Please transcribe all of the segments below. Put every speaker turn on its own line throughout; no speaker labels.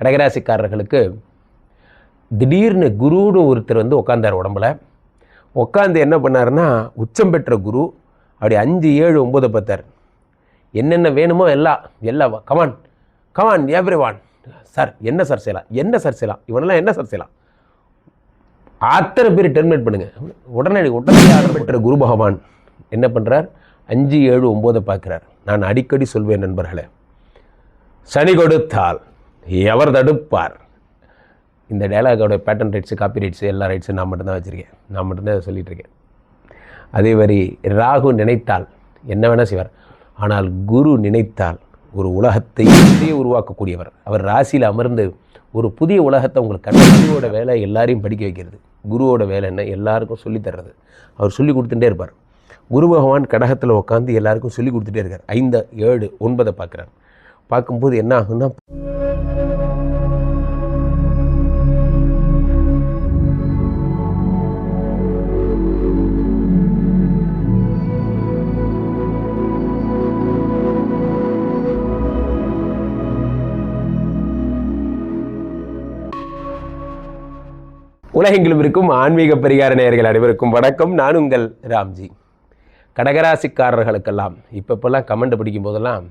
கடகராசிக்காரர்களுக்கு திடீர்னு குருன்னு ஒருத்தர் வந்து உட்காந்தார் உடம்புல. உட்காந்து என்ன பண்ணாருன்னா உச்சம் பெற்ற குரு அப்படி அஞ்சு ஏழு ஒம்பது பத்தார் என்னென்ன வேணுமோ எல்லாம் எல்லாம் come on come on everyone sir என்ன சார் செய்யலாம்? என்ன சார் செய்யலாம்? இவனெல்லாம் என்ன சார் செய்யலாம்? அத்தனை பேர் டெர்மினேட் பண்ணுங்க. உடனடி உடனே ஆர்டர் பெற்ற குரு பகவான் என்ன பண்ணுறார் அஞ்சு ஏழு ஒம்போதை பார்க்குறார். நான் அடிக்கடி சொல்வேன் நண்பர்களே சனி கொடுத்தால் எவர் தடுப்பார்? இந்த டயலாகோட பேட்டன் ரைட்ஸு காப்பி ரைட்ஸு எல்லா ரைட்ஸும் நான் மட்டும்தான் வச்சுருக்கேன். நான் மட்டும்தான் சொல்லிகிட்ருக்கேன் இருக்கேன். அதே மாதிரி ராகு நினைத்தால் என்ன வேணால் செய்வார். ஆனால் குரு நினைத்தால் ஒரு உலகத்தையே உருவாக்கக்கூடியவர். அவர் ராசியில் அமர்ந்து ஒரு புதிய உலகத்தை உங்களுக்கு கண்ட குருவோட வேலை எல்லாரையும் படிக்க வைக்கிறது. குருவோட வேலை என்ன? எல்லாருக்கும் சொல்லித்தர்றது அவர் சொல்லி கொடுத்துட்டே இருப்பார். குரு பகவான் கடகத்தில் உட்காந்து எல்லாருக்கும் சொல்லி கொடுத்துட்டே இருக்கார். ஐந்து ஏழு ஒன்பதை பார்க்குறார். பார்க்கும்போது என்ன ஆகுன்னா உலகெங்கிலும் இருக்கும் ஆன்மீக பரிகார நேயர்கள் அனைவருக்கும் வணக்கம். நான் உங்கள் ராம்ஜி. கடகராசிக்காரர்களுக்கெல்லாம் இப்போ இப்போல்லாம் கமெண்ட் படிக்கும் போதெல்லாம்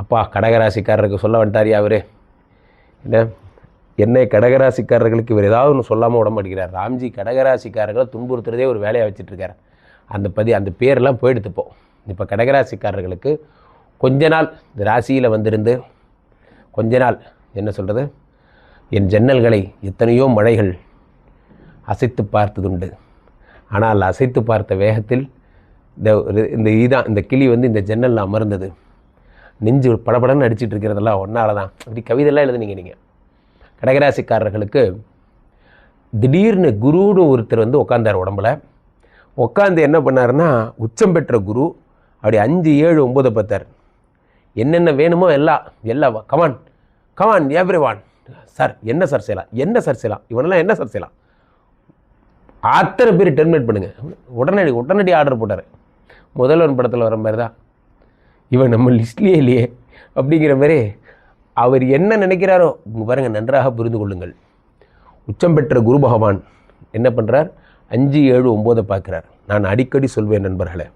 அப்பா கடகராசிக்காரருக்கு சொல்ல வந்துட்டாரியா அவர். என்ன என்னை கடகராசிக்காரர்களுக்கு இவர் ஏதாவது ஒன்று சொல்லாமல் விட ராம்ஜி கடகராசிக்காரர்களை துன்புறுத்துறதே ஒரு வேலையாக வச்சுட்ருக்காரு. அந்த பதி அந்த பேரெல்லாம் போயிடுத்துப்போம் இப்போ கடகராசிக்காரர்களுக்கு கொஞ்ச நாள் இந்த ராசியில் வந்திருந்து கொஞ்ச நாள் என்ன சொல்கிறது என் ஜன்னல்களை எத்தனையோ மழைகள் அசைத்து பார்த்ததுண்டு. ஆனால் அசைத்து பார்த்த வேகத்தில் இந்த இந்த இதான் இந்த கிளி வந்து இந்த ஜன்னலில் அமர்ந்தது. நெஞ்சு படபடன்னு அடிச்சிட்டு இருக்கிறதெல்லாம் ஒன்றால தான் அப்படி கவிதைலாம் எழுதுனீங்க நீங்கள் கடகராசிக்காரர்களுக்கு திடீர்னு குருன்னு ஒருத்தர் வந்து உட்காந்தார் உடம்புல. உட்காந்து என்ன பண்ணாருன்னா உச்சம் பெற்ற குரு அப்படி அஞ்சு ஏழு ஒம்பது பத்தார் என்னென்ன வேணுமோ எல்லாம் எல்லாம் come on come on everyone sir என்ன சார் செய்யலாம் என்ன சார் செய்யலாம் இவனெல்லாம் என்ன சார் செய்யலாம் அத்தனை பேர் டெர்மினேட் பண்ணுங்கள் உடனடி உடனடி ஆர்டர் போட்டார். முதல்வன் படத்தில் வர மாதிரி தான் இவன் நம்ம லிஸ்ட்லேயே இல்லையே அப்படிங்கிற மாதிரி அவர் என்ன நினைக்கிறாரோ பாருங்கள் நன்றாக புரிந்து கொள்ளுங்கள். உச்சம் பெற்ற குரு பகவான் என்ன பண்ணுறார் அஞ்சு ஏழு ஒம்போதை பார்க்குறார். நான் அடிக்கடி சொல்வேன் நண்பர்களே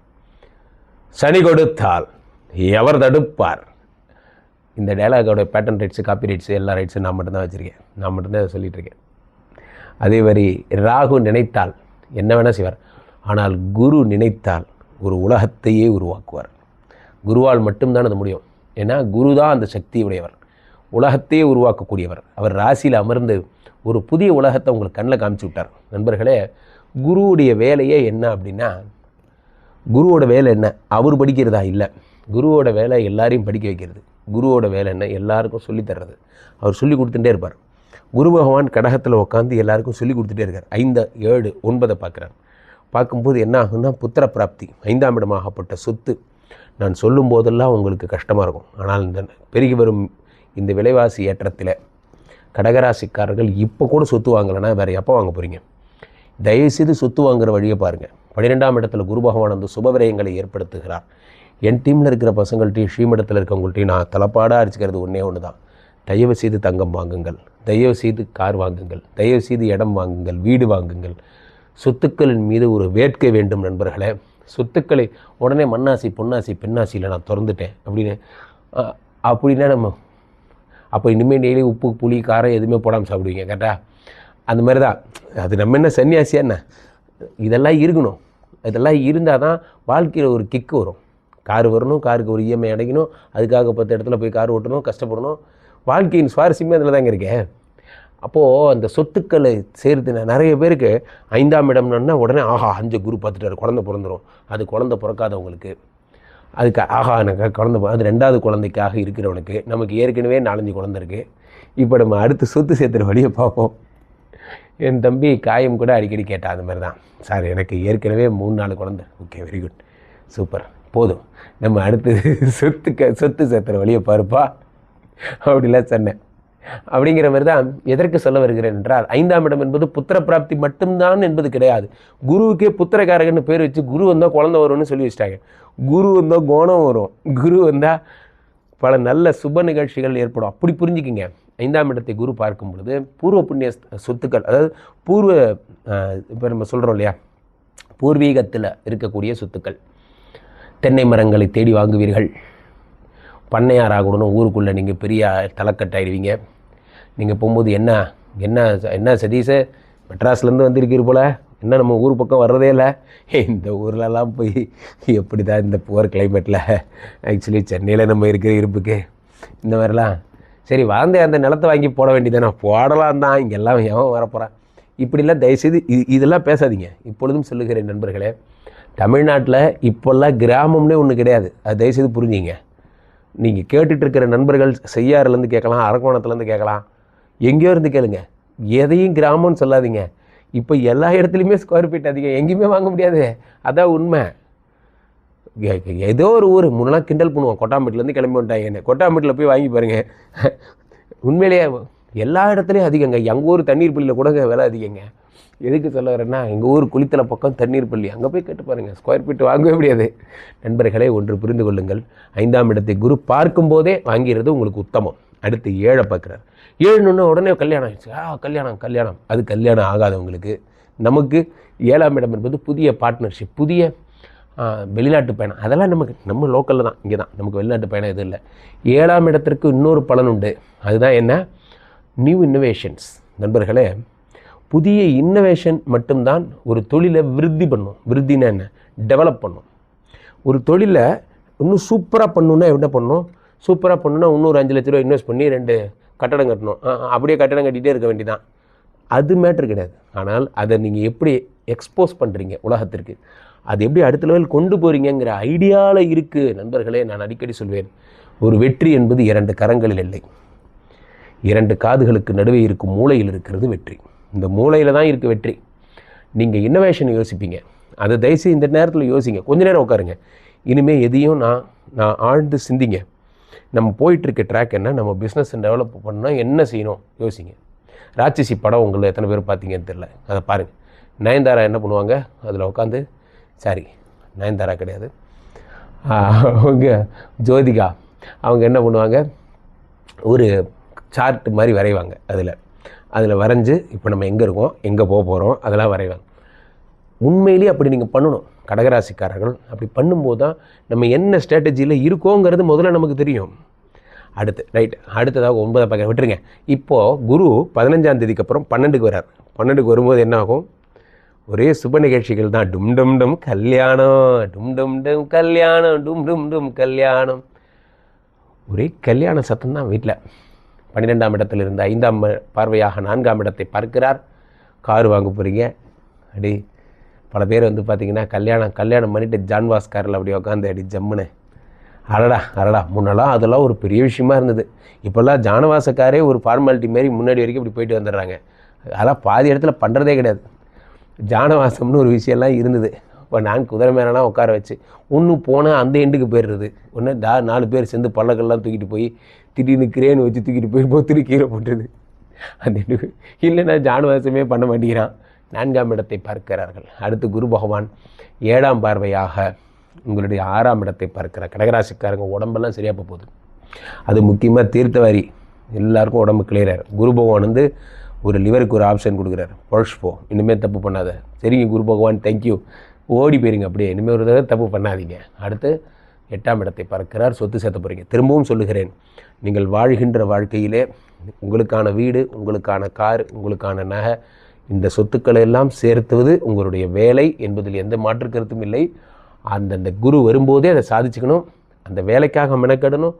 சனி கொடுத்தால் எவர் தடுப்பார்? இந்த டைலாகோட பேட்டன் ரைட்ஸு காப்பி ரைட்ஸு எல்லா ரைட்ஸும் நான் மட்டும்தான் வச்சுருக்கேன். நான் மட்டும்தான் சொல்லிகிட்ருக்கேன் இருக்கேன். அதே மாதிரி ராகு நினைத்தால் என்ன வேணால் செய்வார். ஆனால் குரு நினைத்தால் ஒரு உலகத்தையே உருவாக்குவார். குருவால் மட்டும்தான் அது முடியும். ஏன்னா குரு தான் அந்த சக்தி உடையவர் உலகத்தையே உருவாக்கக்கூடியவர். அவர் ராசியில் அமர்ந்து ஒரு புதிய உலகத்தை உங்களுக்கு கண்ணில் காமிச்சு விட்டார். நண்பர்களே குருவுடைய வேலையே என்ன அப்படின்னா குருவோட வேலை என்ன? அவர் படிக்கிறதா இல்லை. குருவோட வேலை எல்லாரையும் படிக்க வைக்கிறது. குருவோட வேலை என்ன? எல்லாருக்கும் சொல்லித் தர்றது. அவர் சொல்லி கொடுத்துட்டே இருப்பார். குரு பகவான் கடகத்தில் உட்காந்து எல்லாருக்கும் சொல்லி கொடுத்துட்டே இருக்கார். ஐந்து ஏழு ஒன்பதை பார்க்குறார். பார்க்கும்போது என்ன ஆகுன்னா புத்திர பிராப்தி ஐந்தாம் இடமாகப்பட்ட சொத்து நான் சொல்லும் போதெல்லாம் உங்களுக்கு கஷ்டமாக இருக்கும். ஆனால் இந்த பெருகி வரும் இந்த விலைவாசி ஏற்றத்தில் கடகராசிக்காரர்கள் இப்போ கூட சொத்து வாங்கலைன்னா வேறு எப்போ வாங்க போகிறீங்க தயவுசெய்து சொத்து வாங்குகிற வழியை பாருங்கள் பன்னிரெண்டாம் இடத்துல குரு பகவான் அந்த சுபவிரயங்களை ஏற்படுத்துகிறார். என் டீமில் இருக்கிற பசங்கள்ட்டையும் ஸ்ரீமடத்தில் இருக்கவங்கள்ட்டையும் நான் தலைப்பாடாக அடிச்சுக்கிறது ஒன்றே ஒன்று தான் தயவு செய்து தங்கம் வாங்குங்கள். தயவு செய்து கார் வாங்குங்கள். தயவு செய்து இடம் வாங்குங்கள். வீடு வாங்குங்கள். சொத்துக்களின் மீது ஒரு வேட்கை வேண்டும் நண்பர்களே. சொத்துக்களை உடனே மண்ணாசி பொன்னாசி பெண்ணாசியில் நான் திறந்துட்டேன். அப்படின்னு அப்படின்னா நம்ம அப்போ இனிமேல் டெய்லி உப்பு புளி காரம் எதுவுமே போடாமல் சாப்பிடுவீங்க கரெக்டாக அந்த மாதிரி தான் அது நம்ம என்ன சன்னியாசியா என்ன? இதெல்லாம் இருக்கணும். இதெல்லாம் இருந்தால் தான் வாழ்க்கையில் ஒரு கிக்கு வரும். கார் வரணும் காருக்கு ஒரு இஎம்ஐ அடைக்கணும் அதுக்காக பத்து இடத்துல போய் கார் ஓட்டணும் கஷ்டப்படணும். வாழ்க்கையின் சுவாரஸ்யமே அதில் தாங்க இருக்கேன் அப்போது அந்த சொத்துக்களை சேர்த்து நான் நிறைய பேருக்கு ஐந்தாம் இடம்னா உடனே ஆஹா அஞ்சு குரு பார்த்துட்டாரு குழந்தை பிறந்துரும். அது குழந்தை பிறக்காதவங்களுக்கு. அதுக்கு ஆஹா எனக்கு குழந்தை அது ரெண்டாவது குழந்தைக்காக இருக்கிறவனுக்கு நமக்கு ஏற்கனவே நாலஞ்சு குழந்தை இருக்குது இப்போ நம்ம அடுத்து சொத்து சேர்த்துற வழியை பார்ப்போம். என் தம்பி காயம் கூட அடிக்கடி கேட்டான் அந்த மாதிரி தான். சார் எனக்கு ஏற்கனவே மூணு நாலு குழந்தை. Okay very good super. போதும். நம்ம அடுத்து சொத்துக்க சொத்து சேர்த்துற வழியை பாருப்பா. அப்படிலாம் சொன்னேன். அப்படிங்கிற மாதிரி தான் எதற்கு சொல்ல வருகிறேன் என்றால் ஐந்தாம் இடம் என்பது புத்திர பிராப்தி மட்டும்தான் என்பது கிடையாது. குருவுக்கே புத்திரக்காரகன்னு பேர் வச்சு குரு வந்தால் குழந்த வரும்னு சொல்லி வச்சிட்டாங்க. குரு வந்தால் கோணம் வரும். குரு வந்தால் பல நல்ல சுப நிகழ்ச்சிகள் ஏற்படும். அப்படி புரிஞ்சுக்கிங்க. ஐந்தாம் இடத்தை குரு பார்க்கும் பொழுது பூர்வ புண்ணிய சொத்துக்கள் அதாவது பூர்வ இப்போ நம்ம சொல்கிறோம் இல்லையா? பூர்வீகத்தில் இருக்கக்கூடிய சொத்துக்கள். தென்னை மரங்களை தேடி வாங்குவீர்கள். பண்ணையார் ஆகணும் ஊருக்குள்ளே நீங்கள் பெரிய தலைக்கட்டாயிடுவீங்க நீங்கள் போகும்போது என்ன என்ன என்ன சதீஷ் மெட்ராஸ்லேருந்து வந்திருக்கீர் போல் என்ன நம்ம ஊர் பக்கம் வர்றதே இல்லை. இந்த ஊர்லலாம் போய் எப்படி தான் இந்த புவர் கிளைமேட்டில் ஆக்சுவலி சென்னையில் நம்ம இருக்கிற இருப்புக்கு இந்த மாதிரிலாம். சரி வாழ்ந்த அந்த நிலத்தை வாங்கி போட வேண்டியதானே போடலாம் தான் இங்கெல்லாம் எவன் வரப்போகிறான் இப்படிலாம் தயவுசெய்து இது இதெல்லாம் பேசாதீங்க. இப்பொழுதும் சொல்லுகிறேன் நண்பர்களே தமிழ்நாட்டில் இப்போல்லாம் கிராமம்னே ஒன்று கிடையாது. அது தயவுசெய்து புரிஞ்சுங்க. நீங்கள் கேட்டுட்டு இருக்கிற நண்பர்கள் செய்யாறுலேருந்து கேட்கலாம் அரக்கோணத்துலேருந்து கேட்கலாம். எங்கேயோ இருந்து கேளுங்க. எதையும் கிராமம்னு சொல்லாதீங்க. இப்போ எல்லா இடத்துலையுமே ஸ்கொயர் ஃபீட் அதிகம். எங்கேயுமே வாங்க முடியாது. அதான் உண்மை. ஏதோ ஒரு ஊர் முன்னெல்லாம் கிண்டல் பண்ணுவோம். கொட்டாம்பேட்டிலேருந்து கிளம்பி வந்துட்டாங்க என்ன. கொட்டாம்பேட்டில் போய் வாங்கி பாருங்கள் உண்மையிலேயே எல்லா இடத்துலையும் அதிகங்க. எங்கள் ஊர் தண்ணீர் பள்ளியில் கூட விலை அதிகங்க. எதுக்கு சொல்ல வரேன்னா எங்கள் ஊர் குளித்தலை பக்கம் தண்ணீர் பள்ளி. அங்கே போய் கேட்டு பாருங்கள் ஸ்கொயர் ஃபீட் வாங்கவே முடியாது. நண்பர்களே ஒன்று புரிந்து கொள்ளுங்கள். ஐந்தாம் இடத்தை குரு பார்க்கும்போதே வாங்கிறது உங்களுக்கு உத்தமம். அடுத்து ஏழை பார்க்குறாரு. ஏழுன்னு உடனே கல்யாணம் ஆயிடுச்சு. ஆ கல்யாணம் கல்யாணம். அது கல்யாணம் ஆகாதவங்களுக்கு நமக்கு ஏழாம் இடம் என்பது புதிய பார்ட்னர்ஷிப் புதிய வெளிநாட்டு பயணம். அதெல்லாம் நமக்கு நம்ம லோக்கலில் தான் இங்கே தான். நமக்கு வெளிநாட்டு பயணம் எதுவும் இல்லை. ஏழாம் இடத்திற்கு இன்னொரு பலன் உண்டு. அதுதான் என்ன? நியூ இன்னோவேஷன்ஸ் நண்பர்களே புதிய இன்னோவேஷன் மட்டும்தான் ஒரு தொழிலை விருத்தி பண்ணும். விருத்தினா என்ன? டெவலப் பண்ணும். ஒரு தொழிலை இன்னும் சூப்பராக பண்ணணுன்னா என்ன பண்ணணும் சூப்பராக பண்ணணுன்னா இன்னொரு அஞ்சு லட்ச ரூபா இன்வெஸ்ட் பண்ணி ரெண்டு கட்டடம் கட்டணும். ஆ, அப்படியே கட்டடம் கட்டிகிட்டே இருக்க வேண்டியதான் அது மேட்ரு கிடையாது. ஆனால் அதை நீங்கள் எப்படி எக்ஸ்போஸ் பண்ணுறீங்க உலகத்திற்கு? அது எப்படி அடுத்த லெவல் கொண்டு போகிறீங்கங்கிற ஐடியாவில் இருக்குது நண்பர்களே நான் அடிக்கடி சொல்வேன். ஒரு வெற்றி என்பது இரண்டு கரங்களில் இல்லை. இரண்டு காதுகளுக்கு நடுவே இருக்கும் மூளையில் இருக்கிறது வெற்றி. இந்த மூளையில் தான் இருக்குது வெற்றி. நீங்கள் இன்னோவேஷன் யோசிப்பீங்க. அதை தயவுசெய்து இந்த நேரத்தில் யோசிங்க. கொஞ்ச நேரம் உட்காருங்க. இனிமேல் எதையும் நான் நான் ஆழ்ந்து சிந்திங்க. நம்ம போயிட்டுருக்க ட்ராக் என்ன? நம்ம பிஸ்னஸ் டெவலப் பண்ணால் என்ன செய்யணும்? யோசிங்க. ராட்சசி படம் உங்களை எத்தனை பேர் பார்த்தீங்கன்னு தெரில அதை பாருங்கள் நயன்தாரா என்ன பண்ணுவாங்க? அதில் உட்காந்து சாரி நயன்தாரா கிடையாது. அவங்க ஜோதிகா. அவங்க என்ன பண்ணுவாங்க? ஒரு சார்ட் மாதிரி வரைவாங்க அதில். அதில் வரைஞ்சு இப்போ நம்ம எங்கே இருக்கோம் எங்கே போக போகிறோம் அதெல்லாம் வரைவாங்க உண்மையிலேயே அப்படி நீங்கள் பண்ணணும். கடகராசிக்காரர்கள் அப்படி பண்ணும்போது தான் நம்ம என்ன ஸ்ட்ராட்டஜியில் இருக்கோங்கிறது முதல்ல நமக்கு தெரியும். அடுத்து ரைட் அடுத்ததாக ஒன்பதை பக்கம் விட்டுருங்க. இப்போது குரு பதினஞ்சாம் தேதிக்கு அப்புறம் பன்னெண்டுக்கு வரார் பன்னெண்டுக்கு வரும்போது என்ன ஆகும்? ஒரே சுப நிகழ்ச்சிகள் தான். டும் டும் டும் கல்யாணம். டும் டும் டும் கல்யாணம். டும் டும் டும் கல்யாணம். ஒரே கல்யாண சத்தம் தான் வீட்டில். பன்னிரெண்டாம் இடத்துல இருந்து ஐந்தாம் பார்வையாக நான்காம் இடத்தை பார்க்கிறார். கார் வாங்க போகிறீங்க அடி பல பேர் வந்து பார்த்தீங்கன்னா கல்யாணம் கல்யாணம் பண்ணிட்டு ஜான்வாஸ் காரில் அப்படி உட்காந்து அடி ஜம்முன்னு. அடடா அடடா முன்னெல்லாம் அதெல்லாம் ஒரு பெரிய விஷயமா இருந்தது. இப்போல்லாம் ஜானவாசக்காரே ஒரு ஃபார்மாலிட்டி மாரி முன்னாடி வரைக்கும் இப்படி போயிட்டு வந்துடுறாங்க. அதெல்லாம் பாதி இடத்துல பண்ணுறதே கிடையாது. ஜானவாசம்னு ஒரு விஷயம்லாம் இருந்தது. இப்போ நான் குதிரை மேலாம் உட்கார வச்சு ஒன்று போனால் அந்த எண்டுக்கு போயிடுறது. ஒன்று டா நாலு பேர் சேர்ந்து பல்லக்கெல்லாம் தூக்கிட்டு போய் திடீர்னு கிரேன் வச்சு தூக்கிட்டு போய் பொத்துரு கீழே போட்டது. அந்த இல்லைன்னா ஜானவாசமே பண்ண மாட்டேங்கிறான். நான்காம் இடத்தை பார்க்கிறார்கள். அடுத்து குரு பகவான் ஏழாம் பார்வையாக உங்களுடைய ஆறாம் இடத்தை பார்க்கிறார். கடகராசிக்காரங்க உடம்பெல்லாம் சரியாக போகுது. அது முக்கியமாக தீர்த்தவாரி. எல்லாருக்கும் உடம்பு கிளியராக குரு பகவான் வந்து ஒரு லிவருக்கு ஒரு ஆப்ஷன் கொடுக்குறாரு. பொழச்சு போ. இனிமேல் தப்பு பண்ணாத. சரிங்க குரு பகவான் தேங்க்யூ ஓடி போயிருங்க அப்படியே. இனிமேல் ஒரு தடவை தப்பு பண்ணாதீங்க. அடுத்து எட்டாம் இடத்தை பார்க்கிறார். சொத்து சேர்த்த போகிறீங்க திரும்பவும் சொல்லுகிறேன். நீங்கள் வாழ்கின்ற வாழ்க்கையிலே உங்களுக்கான வீடு உங்களுக்கான கார் உங்களுக்கான நகை இந்த சொத்துக்களை எல்லாம் சேர்த்துவது உங்களுடைய வேலை என்பதில் எந்த மாற்று கருத்தும் இல்லை. அந்தந்த குரு வரும்போதே அதை சாதிச்சுக்கணும். அந்த வேலைக்காக மெனக்கெடணும்.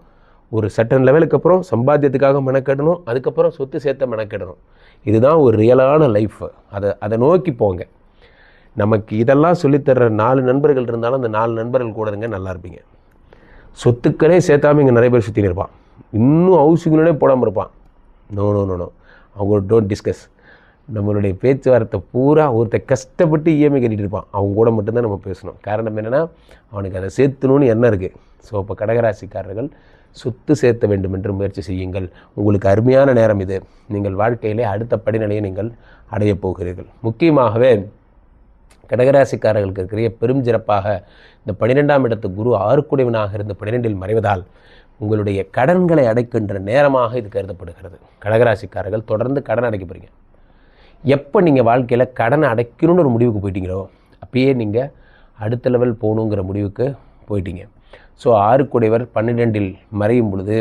ஒரு சட்டன் லெவலுக்கு அப்புறம் சம்பாத்தியத்துக்காக மெனக்கெடணும். அதுக்கப்புறம் சொத்து சேர்த்த மெனக்கெடணும். இதுதான் ஒரு ரியலான லைஃப் அதை அதை நோக்கி போங்க. நமக்கு இதெல்லாம் சொல்லித்தர்ற நாலு நண்பர்கள் இருந்தாலும் அந்த நாலு நண்பர்கள் கூட இருங்க நல்லா இருப்பீங்க. சொத்துக்களே சேர்த்தாமல் இங்கே நிறைய பேர் சுற்றி இருப்பான். இன்னும் ஹவுசிங்களே போடாமல் இருப்பான். நோ நோ நோ நோ அவங்க டோன்ட் டிஸ்கஸ் நம்மளுடைய பேச்சுவார்த்தை பூரா ஒருத்தர் கஷ்டப்பட்டு இஎம்ஐ கட்டிகிட்டு இருப்பான். அவங்க கூட மட்டும்தான் நம்ம பேசணும். காரணம் என்னென்னா அவனுக்கு அதை சேர்த்தணும்னு எண்ணம் இருக்குது ஸோ இப்போ கடகராசிக்காரர்கள் சொத்து சேர்த்த வேண்டும் என்று முயற்சி செய்யுங்கள். உங்களுக்கு அருமையான நேரம் இது. நீங்கள் வாழ்க்கையிலே அடுத்த படிநிலையை நீங்கள் அடையப் போகிறீர்கள். முக்கியமாகவே கடகராசிக்காரர்களுக்கு இருக்கிற பெரும் சிறப்பாக இந்த பன்னிரெண்டாம் இடத்து குரு ஆறுக்குடையவனாக இருந்து பன்னிரெண்டில் மறைவதால் உங்களுடைய கடன்களை அடைக்கின்ற நேரமாக இது கருதப்படுகிறது. கடகராசிக்காரர்கள் தொடர்ந்து கடன் அடைக்க போகிறீங்க எப்போ நீங்கள் வாழ்க்கையில் கடனை அடைக்கணும்னு ஒரு முடிவுக்கு போயிட்டீங்களோ அப்பயே நீங்கள் அடுத்த லெவல் போகணுங்கிற முடிவுக்கு போயிட்டீங்க. ஸோ ஆறுக்குடையவர் பன்னிரெண்டில் மறையும் பொழுது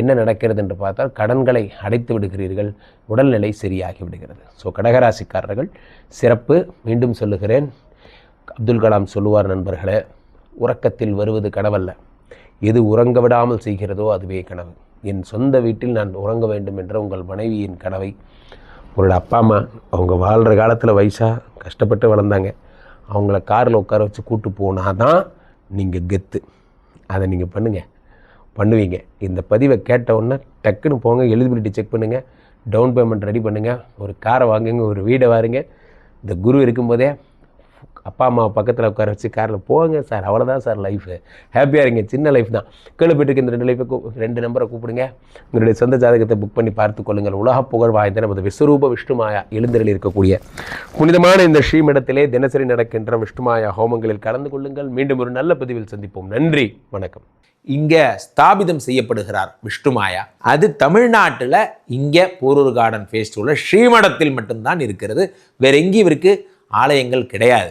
என்ன நடக்கிறது என்று பார்த்தால் கடன்களை அடைத்து விடுகிறீர்கள் உடல்நிலை சரியாகி விடுகிறது. ஸோ கடகராசிக்காரர்கள் சிறப்பு மீண்டும் சொல்லுகிறேன். அப்துல் கலாம் சொல்லுவார் நண்பர்களே உறக்கத்தில் வருவது கடவல்ல எது உறங்க விடாமல் செய்கிறதோ அதுவே கனவு. என் சொந்த வீட்டில் நான் உறங்க வேண்டும் என்ற உங்கள் மனைவியின் கனவை. உங்களோட அப்பா அம்மா அவங்க வாழ்கிற காலத்தில் வயசாக கஷ்டப்பட்டு வளர்ந்தாங்க. அவங்கள காரில் உட்கார வச்சு கூட்டு போனால் தான் நீங்கள் கெத்து. அதை நீங்கள் பண்ணுங்கள் பண்ணுவீங்க. இந்த பதிவை கேட்ட உடனே டக்குன்னு போங்க எலிஜிபிலிட்டி செக் பண்ணுங்கள் டவுன் பேமெண்ட் ரெடி பண்ணுங்கள் ஒரு காரை வாங்குங்க ஒரு வீடை வாருங்க. இந்த குரு இருக்கும்போதே அப்பா அம்மாவை பக்கத்தில் உட்கார வச்சு காரில் போங்க சார் அவ்வளோதான் சார் லைஃபு ஹாப்பியாக இருங்க. சின்ன லைஃப் தான். கீழே இந்த ரெண்டு லைஃபை கூ ரெண்டு நம்பரை கூப்பிடுங்க. உங்களுடைய சொந்த ஜாதகத்தை புக் பண்ணி பார்த்து கொள்ளுங்கள். உலக புகழ் வாய்ந்த நமது விஸ்வரூப விஷ்ணுமாயா எழுந்தரில் இருக்கக்கூடிய புனிதமான இந்த ஸ்ரீமடத்திலே தினசரி நடக்கின்ற விஷ்ணுமாயா ஹோமங்களில் கலந்து கொள்ளுங்கள். மீண்டும் ஒரு நல்ல பதிவில் சந்திப்போம். நன்றி. வணக்கம்.
இங்கே ஸ்தாபிதம் செய்யப்படுகிறார் விஷ்ணுமாயா. அது தமிழ்நாட்டில் இங்கே போரூர் கார்டன் ஃபேஸ்டிவலில் ஸ்ரீமடத்தில் மட்டும்தான் இருக்கிறது. வேற எங்கேயும் இவருக்கு ஆலயங்கள் கிடையாது.